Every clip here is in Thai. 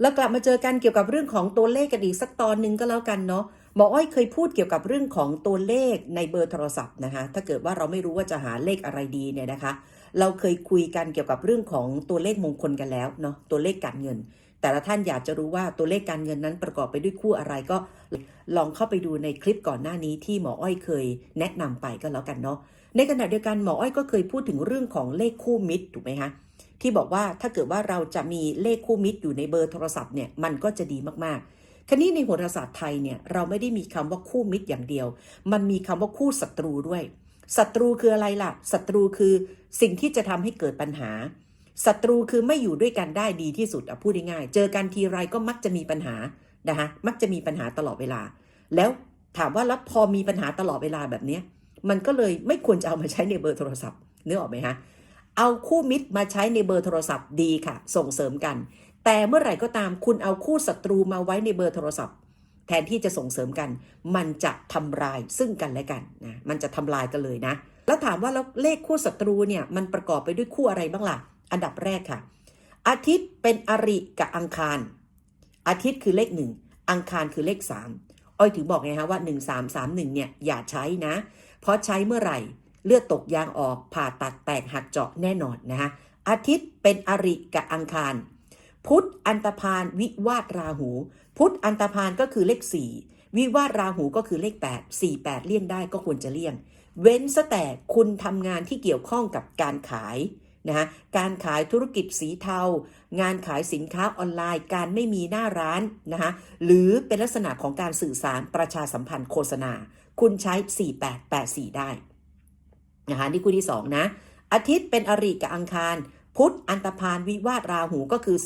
แล้วกลับมาเจอกันเกี่ยวกับเรื่องของตัวเลขกันอีกสักตอนหนึ่งก็แล้วกันเนาะหมออ้อยเคยพูดเกี่ยวกับเรื่องของตัวเลขในเบอร์โทรศัพท์นะคะ ถ้าเกิดว่าเราไม่รู้ว่าจะหาเลขอะไรดีเนี่ยนะคะ เราเคยคุยกันเกี่ยวกับเรื่องของตัวเลขมงคลกันแล้วเนาะตัวเลขการเงิน แต่ละท่านอยากจะรู้ว่าตัวเลขการเงินนั้นประกอบไปด้วยคู่อะไรก็ลองเข้าไปดูในคลิปก่อนหน้านี้ที่หมออ้อยเคยแนะนำไปก็แล้วกันเนาะในขณะเดียวกันหมออ้อยก็เคยพูดถึงเรื่องของเลขคู่มิตรถูกไหมคะ ที่บอกว่าถ้าเกิดว่าเราจะมีเลขคู่มิตรอยู่ในเบอร์โทรศัพท์เนี่ยมันก็จะดีมากๆ ครนี้ในโหราศาสตร์ไทยเนี่ยเราไม่ได้มีคำว่าคู่มิตรอย่างเดียว มันมีคำว่าคู่ศัตรูด้วย ศัตรูคืออะไรล่ะ ศัตรูคือสิ่งที่จะทำให้เกิดปัญหา ศัตรูคือไม่อยู่ด้วยกันได้ดีที่สุดอะพูดง่ายๆ เจอกันทีไรก็มักจะมีปัญหานะคะมักจะมีปัญหาตลอดเวลา แล้วถามว่าแล้วพอมีปัญหาตลอดเวลาแบบนี้มันก็เลยไม่ควรจะเอามาใช้ในเบอร์โทรศัพท์นึกออกไหมฮะ เอาคู่มิตรมาใช้ในเบอร์โทรศัพท์ดีค่ะ ส่งเสริมกัน แต่เมื่อไหร่ก็ตามคุณเอาคู่ศัตรูมาไว้ในเบอร์โทรศัพท์ แทนที่จะส่งเสริมกัน มันจะทำลายซึ่งกันและกันนะมันจะทำลายกันเลยนะ แล้วถามว่าแล้วเลขคู่ศัตรูเนี่ยมันประกอบไปด้วยคู่อะไรบ้างล่ะอันดับแรกค่ะ อาทิตย์เป็นอริกับอังคาร อาทิตย์คือเลขหนึ่งอังคารคือเลขสามอ้อยถึงบอกไงฮะว่า 1 3 3 1เนี่ยอย่าใช้นะ เพราะใช้เมื่อไหร่ เลือดตกยางออกผ่าตัดแตกหักเจาะแน่นอนนะฮะอาทิตย์เป็นอริกับอังคาร พุธอันตพานวิวาทราหู พุธอันตพานก็คือเลข 4 วิวาทราหูก็คือเลข 8 4 8 เลี่ยงได้ก็ควรจะเลี่ยง เว้นซะแต่คุณทำงานที่เกี่ยวข้องกับการขายนะฮะการขายธุรกิจสีเทา งานขายสินค้าออนไลน์ การไม่มีหน้าร้านนะคะหรือเป็นลักษณะของการสื่อสารประชาสัมพันธ์โฆษณา คุณใช้ 4884 ได้ นะคะนี่คู่ที่2นะอาทิตย์เป็นอริกับอังคาร พุธอันตพานวิวาทราหูก็คือ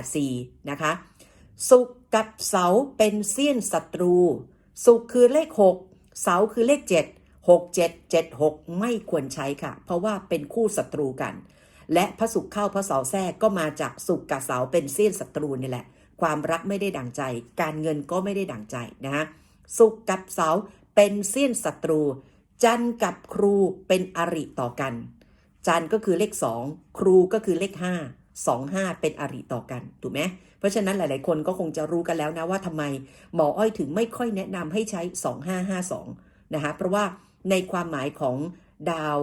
4884 นะคะศุกกับเสาเป็นเสี้ยนศัตรูศุกคือเลข 6 เสาคือเลข 7 6 7 7 6 ไม่ควรใช้ค่ะ เพราะว่าเป็นคู่ศัตรูกัน และพระศุกเข้าพระเสาแทรกก็มาจากศุกกับเสาเป็นเสี้ยนศัตรูนี่แหละ ความรักไม่ได้ดังใจ การเงินก็ไม่ได้ดังใจนะฮะศุกกับเสาเป็นเสี้ยนศัตรู จันกับครูเป็นอริต่อกัน จันก็คือเลข 2 ครูก็คือเลข 5 2 5 เป็นอริต่อกันถูกไหมเพราะฉะนั้นหลาย ๆ คนก็คงจะรู้กันแล้วนะว่าทำไมหมออ้อยถึงไม่ค่อยแนะนำให้ใช้ 2552 นะคะเพราะว่าในความหมายของดาว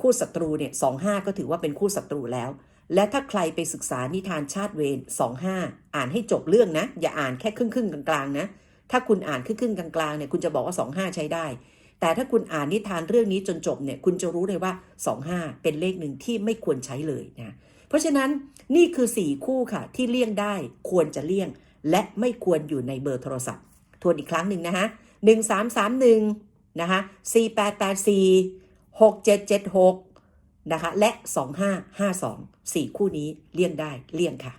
คู่ศัตรูเนี่ย25 ก็ถือว่าเป็นคู่ศัตรูแล้ว และถ้าใครไปศึกษานิทานชาติเวร25 อ่านให้จบเรื่องนะ อย่าอ่านแค่ครึ่งครึ่งๆกลาง ๆ นะ ถ้าคุณอ่านครึ่งครึ่งๆกลาง ๆ เนี่ยคุณจะบอกว่า 25 ใช้ได้ แต่ถ้าคุณอ่านนิทานเรื่องนี้จนจบเนี่ยคุณจะรู้เลยว่า 25 เป็นเลขหนึ่งที่ไม่ควรใช้เลยนะเพราะฉะนั้นนี่คือ 4 คู่ค่ะ ที่เลี่ยงได้ควรจะเลี่ยง และไม่ควรอยู่ในเบอร์โทรศัพท์ ทวนอีกครั้งหนึ่งนะคะ1331นะคะ4884 6776นะคะและ 2552 4 คู่นี้เลี่ยงได้เลี่ยงค่ะ